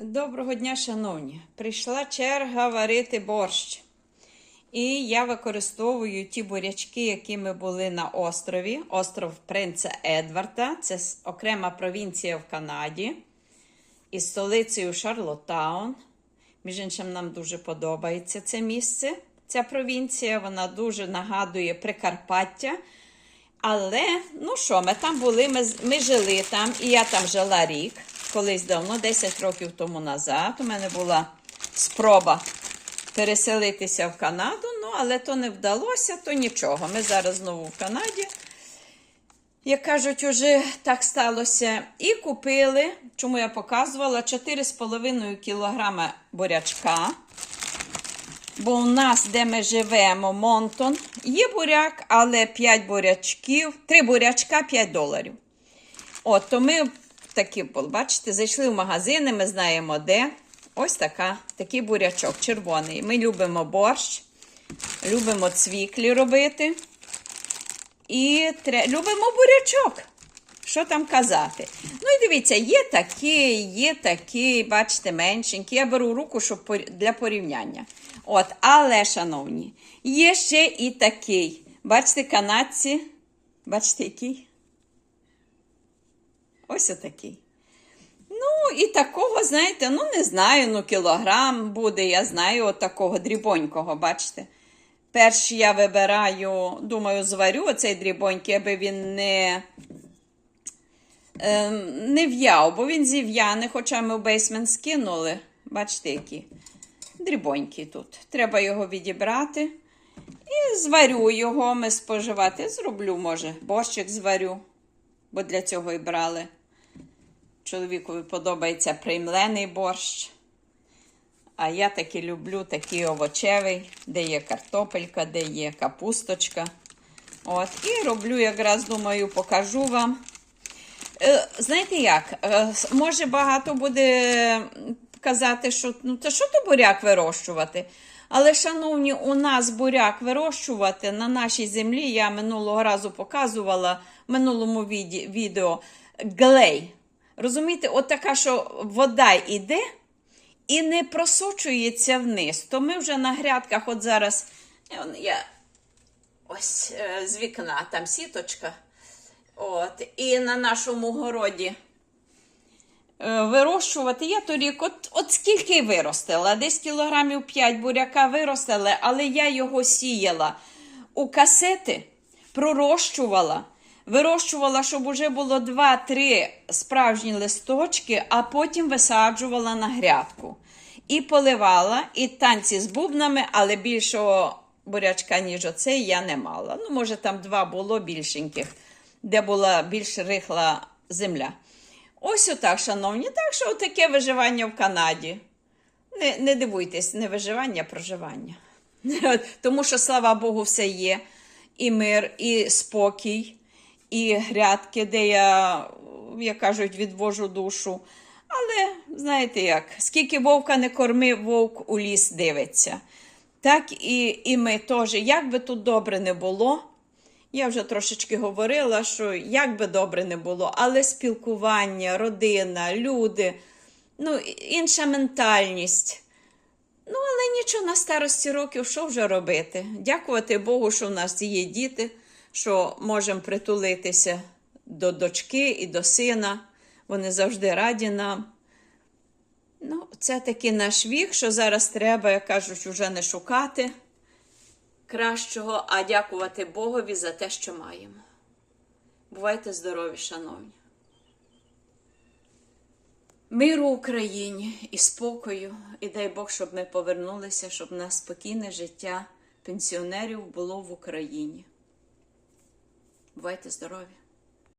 Доброго дня, шановні! Прийшла черга варити борщ. І я використовую ті бурячки, які ми були на острові. Остров Принца Едварда. Це окрема провінція в Канаді. Із столицею Шарлоттаун. Між іншим, нам дуже подобається це місце. Ця провінція вона дуже нагадує Прикарпаття. Але, ну що, ми там були, ми, ми жили там, і я там жила рік, колись давно, 10 років тому назад. У мене була спроба переселитися в Канаду, ну, але то не вдалося, то нічого. Ми зараз знову в Канаді. Як кажуть, уже так сталося. І купили, чому я показувала, 4,5 кілограма бурячка. Бо у нас, де ми живемо, Монтон, є буряк, але 5 бурячків, 3 бурячка 5 доларів. От, то ми такі, бачите, зайшли в магазини, ми знаємо де. Ось така, такий бурячок червоний. Ми любимо борщ, любимо цвіклі робити. І тре... любимо бурячок. Що там казати? Ну і дивіться, є такі, є такі, бачите, меншенькі. Я беру руку щоб для порівняння. От, але, шановні, є ще і такий. Бачите, канадці. Бачите, який? Ось отакий. Ну, і такого, знаєте, ну не знаю, ну кілограм буде, я знаю, от такого дрібонького, бачите. Перш я вибираю, думаю, зварю оцей дрібонький, аби він не, ем, не в'яв, бо він зів'яне, хоча ми в бейсмент скинули. Бачите, які дрібонький тут. Треба його відібрати. І зварю його, ми споживати. Зроблю, може, борщик зварю, бо для цього і брали. Чоловікові подобається приймлений борщ. А я таки люблю такий овочевий, де є картопелька, де є капусточка. От, і роблю, якраз думаю, покажу вам. Е, знаєте як? Е, може багато буде казати, що ну то що то буряк вирощувати? Але, шановні, у нас буряк вирощувати на нашій землі, я минулого разу показувала в минулому відео глей. Розумієте, от така, що вода йде і не просочується вниз. То ми вже на грядках, от зараз я, ось е, з вікна там сіточка. От, і на нашому городі вирощувати. Я торік, от, от скільки виростила, десь кілограмів 5 буряка виростили, але я його сіяла у касети, пророщувала. Вирощувала, щоб уже було 2-3 справжні листочки, а потім висаджувала на грядку. І поливала, і танці з бубнами, але більшого бурячка, ніж оцей, я не мала. Ну, може, там два було більшеньких, де була більш рихла земля. Ось отак, шановні. Так що таке виживання в Канаді. Не, не дивуйтесь, не виживання, а проживання. Тому що, слава Богу, все є. І мир, і спокій, і грядки, де я, як кажуть, відвожу душу. Але знаєте як, скільки вовка не корми, вовк у ліс дивиться. Так і, і ми теж, як би тут добре не було, я вже трошечки говорила, що як би добре не було, але спілкування, родина, люди, ну, інша ментальність. Ну, але нічого на старості років, що вже робити? Дякувати Богу, що в нас є діти, що можемо притулитися до дочки і до сина. Вони завжди раді нам. Ну, це такий наш вік, що зараз треба, як кажуть, вже не шукати кращого, а дякувати Богові за те, що маємо. Бувайте здорові, шановні. Миру Україні і спокою, і дай Бог, щоб ми повернулися, щоб на спокійне життя пенсіонерів було в Україні. Бувайте здорові!